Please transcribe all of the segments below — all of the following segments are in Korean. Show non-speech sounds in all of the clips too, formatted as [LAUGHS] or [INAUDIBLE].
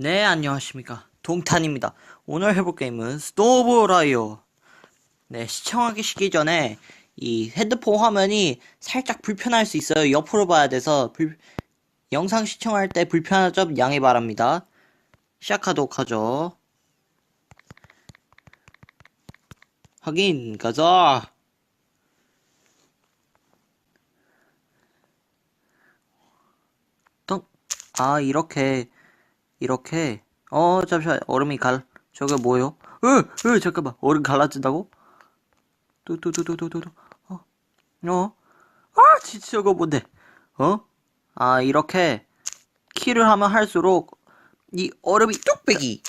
네, 안녕하십니까. 동탄입니다. 오늘 해볼 게임은 스노우보라이어. 네, 시청하기 시기 전에 이 핸드폰 화면이 살짝 불편할 수 있어요. 옆으로 봐야 돼서 불- 영상 시청할 때 불편한 점 양해 바랍니다. 시작하도록 하죠. 확인, 가자. 똥. 아, 이렇게. 이렇게 어 잠시만 얼음이 갈 저게 뭐예요? 으, 으 잠깐만 얼음 갈라진다고? 뚜뚜뚜뚜뚜뚜 어? 어? 아 진짜 저거 뭔데? 어? 아 이렇게 키를 하면 할수록 이 얼음이 뚝배기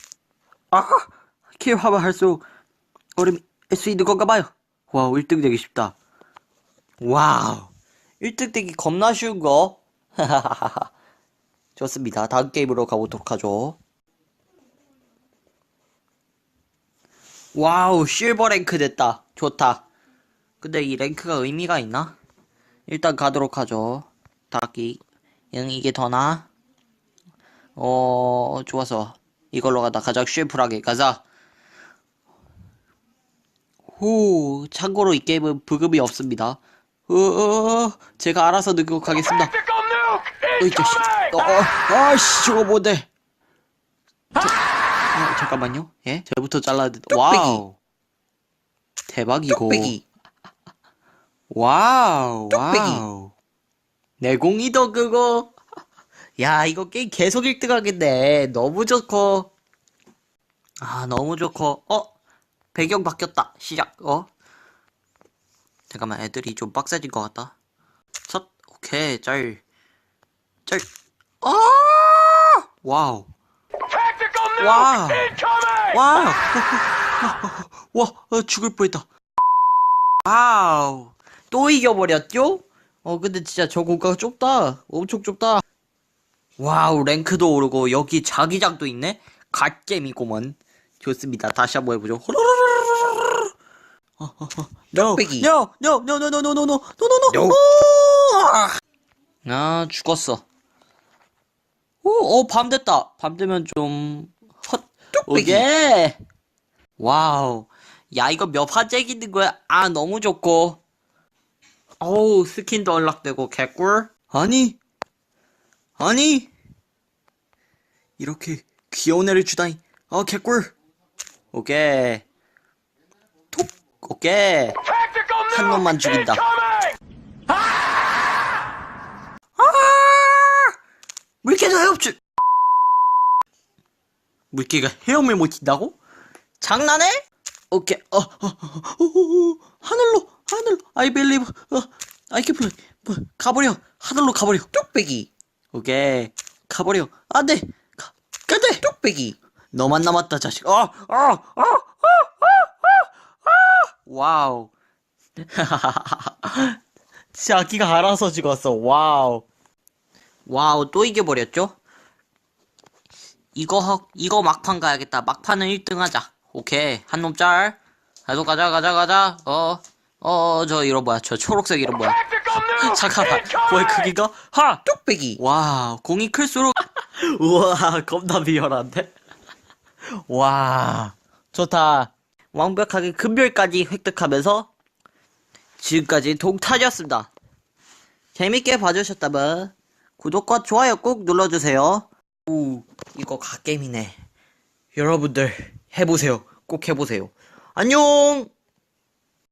아 키를 하면 할수록 얼음이 할수 있는 건가 봐요 와우 1등 되기 쉽다 와우 1등 되기 겁나 쉬운 거 하하하하 [LAUGHS] 좋습니다. 다음 게임으로 가보도록 하죠. 와우, 실버 랭크 됐다. 좋다. 근데 이 랭크가 의미가 있나? 일단 가도록 하죠. 닫기. 응, 이게 더 나아? 어, 좋아서. 이걸로 가다 가장 쉐프하게 가자. 후, 참고로 이 게임은 부금이 없습니다. 어, 제가 알아서 능력하겠습니다. 어이 자식. 어, 어, 아씨 저거 뭔데? 저, 어, 잠깐만요. 예? 저부터 잘라야 돼. 와우. 대박이고. 뚝배기. 와우. 와우. 내공이더 그거. 야 이거 게임 계속 1등 하겠네. 너무 좋고. 아 너무 좋고. 어? 배경 바뀌었다. 시작. 어? 잠깐만 애들이 좀 빡세진 것 같다. 첫 오케이 짤. 짤. 아! 와우. Incoming! 와우. [LAUGHS] 와, 어, 죽을 뻔했다. 와우. 또 이겨버렸죠? 어, 근데 진짜 저 공간가 좁다. 엄청 좁다. 와우, 랭크도 오르고, 여기 자기장도 있네? 갓겜이구먼. 좋습니다. 다시 한번 해보죠. 호로로로로로로로. 어, 어, 어. No, no, no, no, no, no, no, no, no, no, no, no. No. 오! 아, 죽었어. 오, 어, 밤 됐다. 밤 되면 좀, 헛, 뚝배기. 오예. 와우. 야, 이거 몇 판째 이기는 거야? 아, 너무 좋고. 어우, 스킨도 연락되고, 개꿀? 아니. 아니. 이렇게 귀여운 애를 주다니. 어, 개꿀. 오케이. 톡. 오케이. 한 놈만 죽인다. incoming! 아! 물개도 헤엄칠. 물개가 헤엄을 못 친다고? 장난해? 오케이. 어, 어, 어, 어, 어, 어, 하늘로, 하늘로. I believe. 어, I can fly. 뭐, 가버려. 하늘로 가버려. 뚝배기. 오케이. 가버려. 안 돼. 가, 안 돼. 뚝배기. 너만 남았다, 자식. 어, 어, 어, 어, 어, 어, 어. 와우. [LAUGHS] 자기가 알아서 죽었어. 와우. 와우, 또 이겨버렸죠? 이거, 헉- 이거 막판 가야겠다. 막판은 1등 하자. 오케이. 한 놈 짤. 계속 가자, 가자, 가자. 어, 어, 저 이런 뭐야. 저 초록색 이런 뭐야. [LAUGHS] 잠깐만. 뭐야, incoming! 크기가? 하! 뚝배기. 와, 공이 클수록 [LAUGHS] 우와, 겁나 비열한데? [LAUGHS] 와, 좋다. 완벽하게 금별까지 획득하면서 지금까지 동탄이었습니다. 재밌게 봐주셨다면 구독과 좋아요 꼭 눌러주세요. 오, 이거 갓게임이네. 여러분들 해보세요. 꼭 해보세요. 안녕!